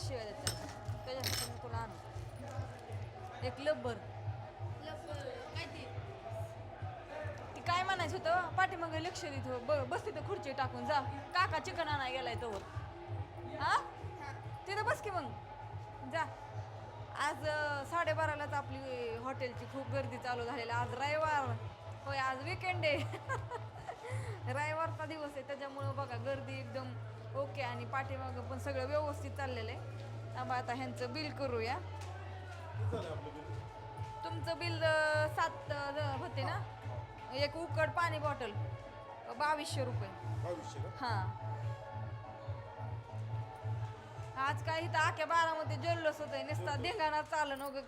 शिवाय देतात त्याच्यासाठी मी तुला आणू. एक काय ते? ती काय म्हणायचं होतं? पाठीमागे लक्ष देत हो. ब बस तिथं खुर्ची टाकून जा. काका चिकन आणाय गेलाय तोवर हा? तिथं बस की मग. जा. आज साडेबारालाच आपली हॉटेलची खूप गर्दी चालू झालेली. आज रविवार. होय आज विकेंड आहे. रविवारचा दिवस आहे. त्याच्यामुळं बघा गर्दी एकदम पाठीमागं पण सगळं व्यवस्थित चाललेलं आहे. त्यामुळे आता ह्यांचं बिल करूया. तुमचं बिल अं, सात अं, होते ना? एक उकड पाणी बॉटल बावीसशे रुपये. बावीसशे का? हा. आज काय इथं आख्या बारामध्ये जल्लोष होत नुसता धिंगाणा चालू नको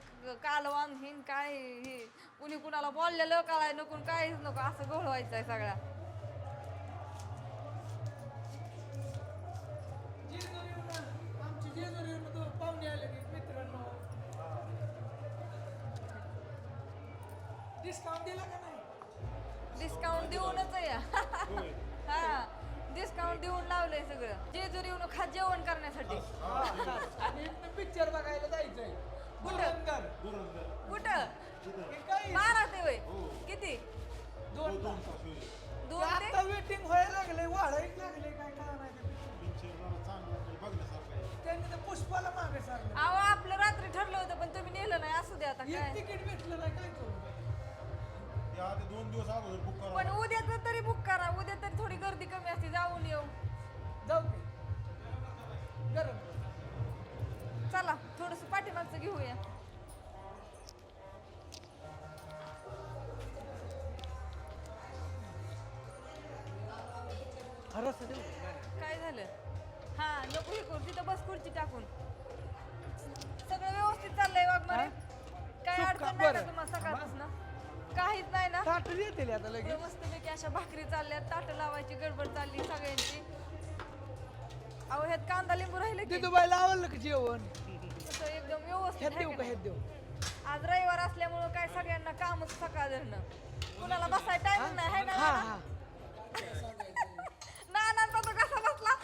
कालवान हिन काय हे कुणी कुणाला बोललेलं काय नको काहीच नको असं घोळ व्हायचंय सगळा जेवण करण्यासाठी. आणि पिक्चर बघायला जायचंय. दुरंदर. कुठं? काय? बारा ते वय किती? दोन दोन आता वेटिंग व्हायला लागले वाढायला लागले काय काय नाही त्यांनी तर पुष्पाला मागे सारलं. अहो आपलं रात्री ठरलं होतं पण तुम्ही नेलं नाही. असू दे आता एक काय? तिकीट भेटलं नाही. काय करू? दोन दिवस अगोदर बुक पण उद्याच तरी बुक करा. उद्या तरी थोडी गर्दी कमी असते. जाऊन येऊ. जाऊ गरम. चला थोडस पाठीमागचं घेऊया. काय झालं? हा नको हे करू तिथं बस खुर्ची टाकून. सगळं व्यवस्थित चाललंय वाघमारे काय अडचण नाही बरं. तुम्हाला सकाळपासून. काहीच नाही ना. ताट येतील आता लगेच. एवढं मस्तपैकी अशा भाकरी चालल्यात ताट लावायची गडबड चालली सगळ्यांची. अहो ह्यात कांदा लिंबू राहिले की. दुबाईला आवडलं का जेवण? तसं एकदम व्यवस्थित ह्यात आहे देऊ का? ह्यात देऊ? आज रविवार असल्यामुळं काय सगळ्यांना कामच सकाळ धरणं. कुणाला बसाय टाइम नाही है ना हा नाना? हा. नानांचा तो कसा बसला?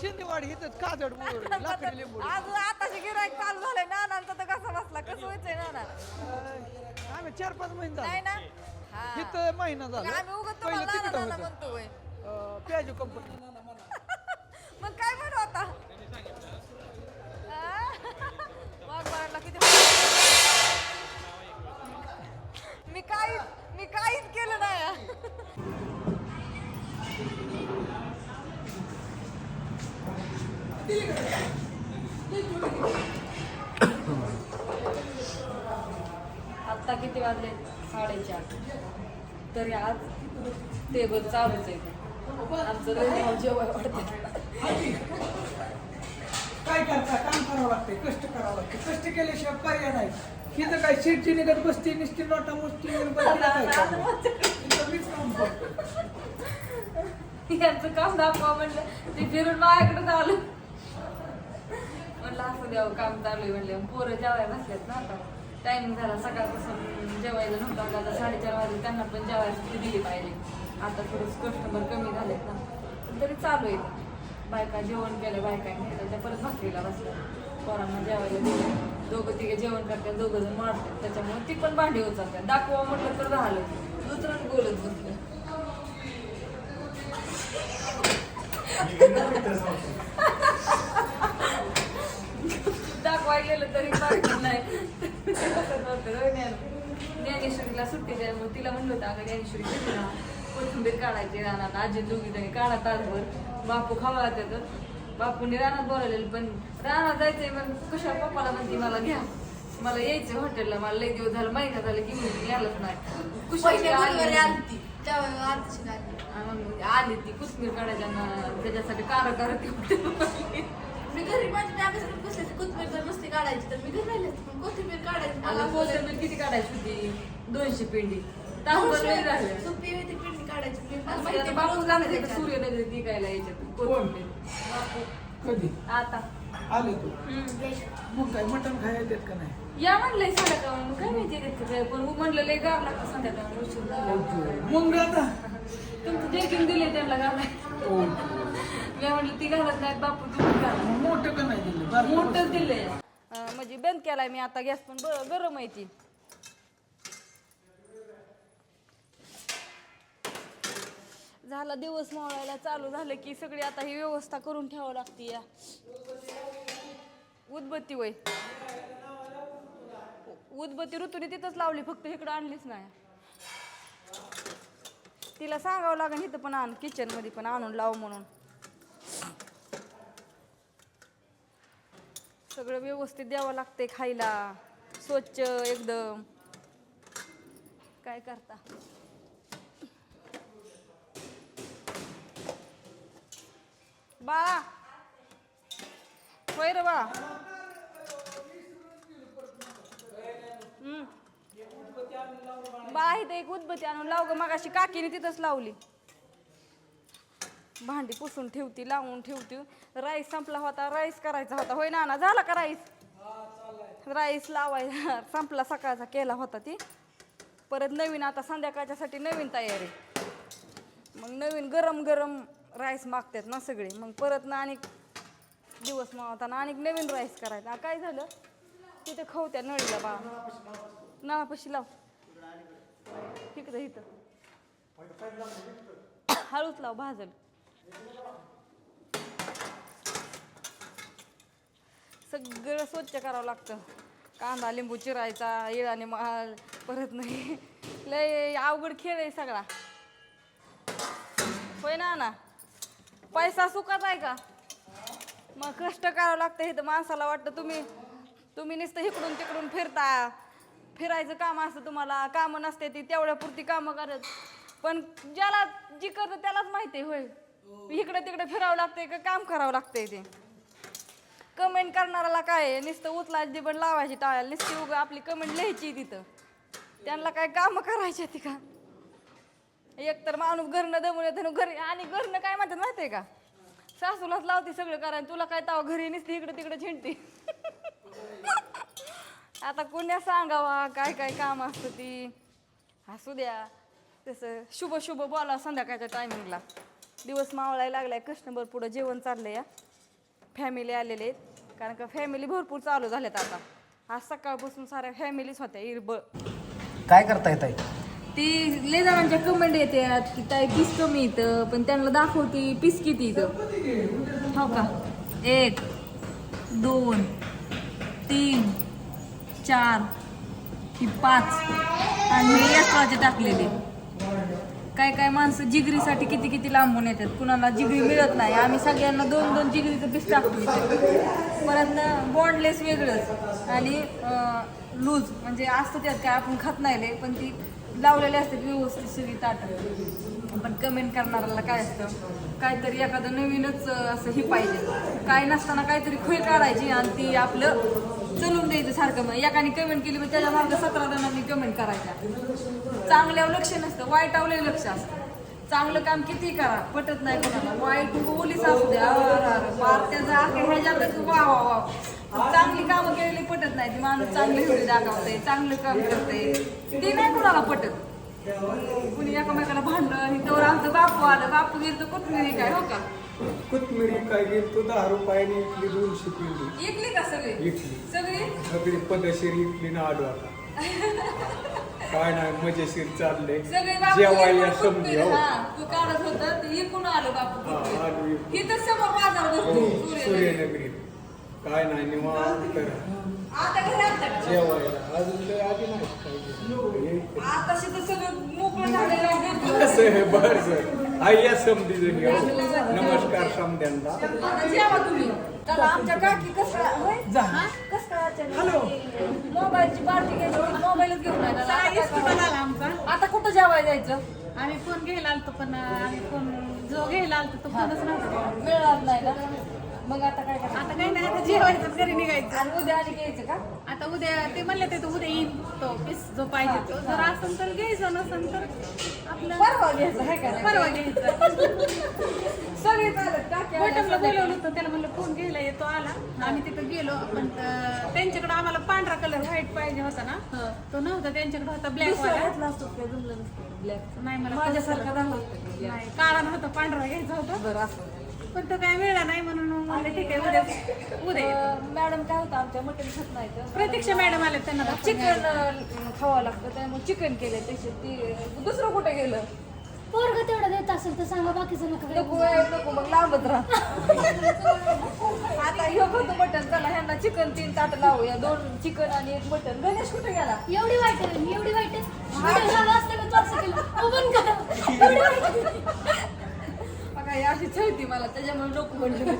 शिंदेवाडी इथं काजड मोड लाकडी लिंबू आज आताची गिराईक चालू झालंय. नानांचा तर कसा बसला? कसं व्हायचंय नाना? आम्ही चार पाच महिने नाही झाले ना हा. इथं महिना मग झाला. आम्ही उगत पहिलं तुम्हाला तिकीट नाना होतं. म्हणतो होय. प्याजो कंपनी तरी आज टेबल चालूच आहे. आमचं जेवाय काय? करता? काम करावं लागते कष्ट करावं लागते कष्ट केल्याशिवाय पर्याय नाही. इथं काय शिरची निघत बसते नुसती नोटा मुसती यांचं काम दाखवा म्हणलं ते फिरून माझ्याकडे आलं म्हणलं असं द्यावं काम चालू आहे म्हणलं. पोरं जेवायला बसलेत ना आता. टायमिंग झाला सकाळपासून. जेवायला नव्हतं आलं आता साडेचार वाजले. त्यांना पण जेवायला सुट्टी दिली पाहिजे. आता थोडंसं कस्टमर कमी झालेत ना. पण तरी चालू आहे. बायका जेवण केलं बायका नेलं त्या परत भाकरीला बसल्या पोरांना जेवायला दिलं. दोघं तिघे जेवण करतात. दोघं जण मारतात. त्याच्यामुळे ती पण भांडी होत जातात दाखवा म्हटलं तर राहिलं दुसरं बोलत बसलं. दाखवाय गेलं तरी नाही. तसं ज्ञानेश्वरीला सुट्टी द्या मग तिला म्हणलं होतं अगं ज्ञानेश्वरी किती ना कोथिंबीर काढायची रानात आजी दोघी जणी काढा तासभर बापू खावा तर बापूने रानात बोलावलेलं पण रानात जायचंय मग कशा पप्पाला म्हणते मला घ्या मला यायचं हॉटेलला मला लई दिवस झालं महिना झालं की मी यायलाच नाही कुशाल आली. मग आली ती कोथिंबीर काढायच्या त्याच्यासाठी कार करत मी घरी माझी बॅगेसाठी बसले कोथिंबीर जर नसती काढायची तर मी घरी राहिले असते. पण कोथिंबीर काढायची मला कोथिंबीर किती काढायची होती? दोनशे पिंडी. तासभर लई झाले सोपी पिंडी काढायची. मी मला माहिती आहे, बापू बापू जाणार जाणार तिथं त्याच्यात. सूर्यनगरी निघायला याच्यात कोथिंबीर. बापू. कधी? आता. आले तू? हम्म. मग काय मटण खायला येतात का नाही? या म्हणलंय संध्याकाळ. मग काय माहिती काय पण म्हणलं लय गार लागतं संध्याकाळ. उशीर झाला मग आता? तुमचं जेकिंग दिले त्यांना गाव ओ, मी म्हटलं ती घालत नाहीत बापू तुम्ही घाला. मोठं का नाही दिलं? बारकं मोठंच दिलंय. अं, म्हणजे बंद केलाय मी आता गॅस पण ब- गरम आहे ती. झाला दिवस मावळायला चालू झालं की सगळी आता ही व्यवस्था करून ठेवावं लागते या. उदबत्ती वय. उदबत्ती ऋतूने तिथंच लावली फक्त इकडं आणलीच नाही. तिला सांगावं लागेल इथं पण आण किचनमध्ये पण आणून लाव म्हणून. सगळं व्यवस्थित द्यावं लागते खायला. स्वच्छ एकदम. काय करता? बाळा होय रे बाळा हम्म. बाळा इथं एक उदबत्ती आणून लाव ग. मगाशी काकीने तिथंच लावली. भांडी पुसून ठेवती लावून ठेवती. राईस संपला होता राईस करायचा होता. होय ना ना झाला का राईस? राईस लावायचा संपला सकाळचा केला होता ती. परत नवीन आता संध्याकाळच्यासाठी नवीन तयारी. मग नवीन गरम गरम राईस मागतात ना सगळे. मग परत ना अनेक दिवस मावताना अनेक नवीन राईस करायचा. काय झालं? तिथे खवत्या नळीला बा. नळापाशी लाव. तिकडं इथं. हळूच लाव भाजल. सगळं स्वच्छ करावं लागतं. कांदा लिंबू चिरायचा येळाने माल परत नाही. लय अवघड खेळ आहे सगळा. होय ना ना? पैसा सुखात आहे का? मग कष्ट करावं लागतं हे तर माणसाला वाटतं तुम्ही तुम्ही नुसतं इकडून तिकडून फिरता. फिरायचं काम असतं तुम्हाला कामं नसते ती तेवढ्यापुरती कामं करत. पण ज्याला जी करतं त्यालाच माहिती आहे होय. हो. इकडे तिकडे फिरावं लागतंय का? काम करावं लागतंय ते. कमेंट करणाऱ्याला काय नुसतं उचलायची पण लावायची टाळ्याला. नुसती उगा आपली कमेंट लिहायची तिथं. त्यांना काय कामं करायची ती का? एकतर माणूस घरनं दमून येतो घरी आणि घरनं काय म्हणतात आहे का? सासूलाच लावते सगळं कारण तुला काय ताव घरी नसते इकडे तिकडे झिंडते आता कोण्या सांगावा? काय काय काम असतं ती? असू द्या तसं शुभ शुभ बोला संध्याकाळच्या टायमिंगला दिवस मावळायला लागलाय. कस्टमर पुढं जेवण चाललंय. या फॅमिली आलेले आहेत. कारण का फॅमिली भरपूर चालू झाल्यात आता. आज सकाळपासून साऱ्या फॅमिलीच होत्या इरबळ काय करता येत आहे ती लय जणांच्या कमेंट येतात की काय पीस कमी येतं पण त्यांना दाखवते पीस किती येतं हो का? एक दोन तीन चार ही पाच. आणि एक्स्ट्राचे टाकलेले. काय काय माणसं जिगरीसाठी किती किती लांबून येतात कुणाला जिगरी मिळत नाही. आम्ही सगळ्यांना दोन दोन जिगरीचं पीस टाकतो इथे. परत बॉन्डलेस वेगळंच. आणि लूज म्हणजे असतं त्यात काय आपण खात नाही पण ती लावलेली असते व्यवस्थित सगळी ताटं. पण कमेंट करणाऱ्याला काय असतं? काहीतरी एखादं नवीनच असं हे पाहिजे. काय नसताना काहीतरी खोय काढायची आणि ती आपलं चलून द्यायचं सारखं. मग एकाने कमेंट केली मग त्याच्या मार्ग सतरा जणांनी कमेंट करायच्या. चांगल्यावर लक्ष नसतं वाईटावर लक्ष असतं. चांगलं काम किती करा पटत नाही कोणाला. वाईट पोलीस असू द्या अरे ह्याच्यातच वा वा वा. चांगली कामं केलेली पटत नाही. ती माणूस चांगली व्हिडिओ दाखवते चांगलं काम करते. ती नाही कोणाला पटत. कुणी एकामेकाला भांडण इथं आमचं बापू आलं. बापू गेलं तर कुठं काय हो का? कोथमिरी काय गेली तो दहा रुपयाने इकली दोनशे किलो इकली का सगळी? इकली. सगळी? सगळी पदशीर इकली ना आडू आता. काय नाही मजेशीर बापू जेवायला समजे हो. तू काढत होता ते इकून आलो बापू. इथं समोर बाजार हो सूर्यनगरीत काय नाही निवांत. आता सगळं मोकळं झालेलं आहे कसं आहे बरं सर आई या समधी जणी. नमस्कार समध्यांना आता जेवा तुम्ही. तर आमच्या काकी कसं होय? हा? कसं अचानक? मोबाईलची पार्टी घ्यायची मोबाईलच घेऊन आला. आता? आमचा. कुठं जेवायला जायचं? आम्ही फोन घ्यायला आलतो पण आम्ही फोन जो घ्यायला आलतो तो फोनच नव्हता. मिळणार नाही ना? मग आता काय करायचं आता काही नाही आता जेवायचं घरी निघायचं. आणि उद्या आणि घ्यायचं का? आता उद्या ते म्हणले ते तो उद्या येईल तो पीस जो पाहिजे तो. जर असेल तर घ्यायचं नसेल तर आपलं परवा घ्यायचं आहे का नाही? परवा घ्यायचं. सगळे चालत बॉटमला. बोलवलं होतं त्याला म्हणलं फोन घ्यायला येतो आला. आम्ही तिथं गेलो पण अं, त्यांच्याकडे आम्हाला पांढरा कलर व्हाईट पाहिजे होता ना? तो नव्हता त्यांच्याकडे होता ब्लॅक दुसरा वाला. घेतला असतो काय जमलं नसतं. Black. नाही मला माझ्यासारखा झाला असता का? black? नाही काळा नव्हता पांढरा घ्यायचा होता. बरं असं. पण तो काय मिळाला नाही म्हणून मग म्हणलं ठीक आहे उद्या उद्या येतो. अं, मॅडम काय होतं आमच्या मटण खात नाही तर. प्रतीक्षा मॅडम आले त्यांना दाखवून चिकन द्यायला. खावं लागतं त्यामुळे चिकन केलं त्याचे ती दुसरं कुठे गेलं? पोरग तेवढं देत असेल तर सांगा बाकीचं नका काय नको आहे, नको मग लांबत राहा. आता ह्यो खातो मटण चला ह्यांना चिकन तीन ताट लावूया दोन चिकन आणि एक मटण. गणेश कुठे गेला? एवढी वाईट आहे मी एवढी वाईट आहे. व्हिडिओ झाला असता का तू असं केलं? अहो, बंद करा. एवढी वाईट आहे. काही अशी छळती मला त्याच्यामुळे नको म्हणलं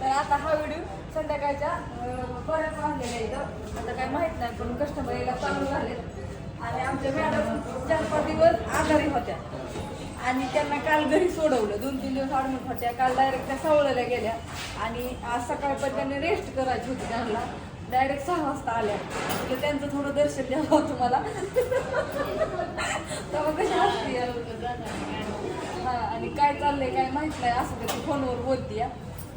तर आता हा व्हिडिओ संध्याकाळच्या परत बऱ्याच वाजलेला इथं. आता काय माहीत नाही पण कस्टमर यायला चालू झाले आणि आमच्या मॅडम चार पाच दिवस आजारी होत्या. आणि त्यांना काल घरी सोडवलं. दोन तीन दिवस अडमिट होत्या. काल डायरेक्ट त्या सवळल्या गेल्या. आणि आज सकाळपर्यंत पण त्यांनी रेस्ट करायची होती त्यांना. डायरेक्ट सहा वाजता आल्या. म्हणजे त्यांचं थोडं दर्शन द्यावं तुम्हाला तेव्हा कशी असते हा आणि काय चाललंय काय माहीत असं ते फोनवर बोलतीय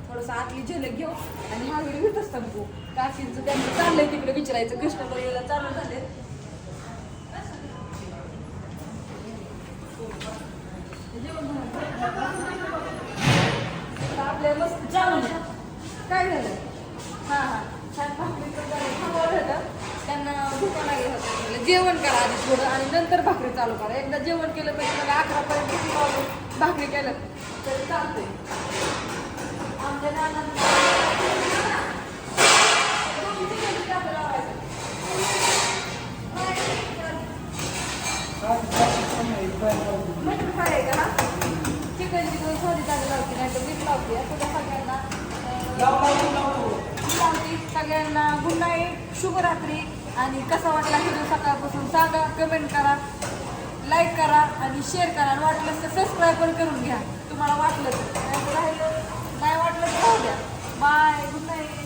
थोडस आतली झलक घेऊ आणि हा व्हिडिओ घेतच संपू काकींचं त्यांचं चाललंय तिकडे विचारायचं कृष्ण बरोबर चालू झाले आपल्या मस्त चालू काय झालं? हा हा. छान भाकरीचं होतं. त्यांना भूक लागली होती. म्हणलं जेवण करा आधी थोडं आणि नंतर भाकरी चालू करा. एकदा जेवण केलं पाहिजे मला अकरापर्यंत किती वाजून भाकरी केलं तरी चालतंय. आमच्या. मटण फ्राय आहे का? चिकनची साधी जागा लावते नाही तर मीठ लावते. असं सगळ्यांना सगळ्यांना गुड नाईट शुभरात्री आणि कसा वाटला व्हिडिओ सकाळपासून सांगा कमेंट करा लाईक करा आणि शेअर करा. आणि वाटलं तर सबस्क्राईब पण करून घ्या. तुम्हाला वाटलं तर. नाही वाटलं तर राहू द्या. Bye good night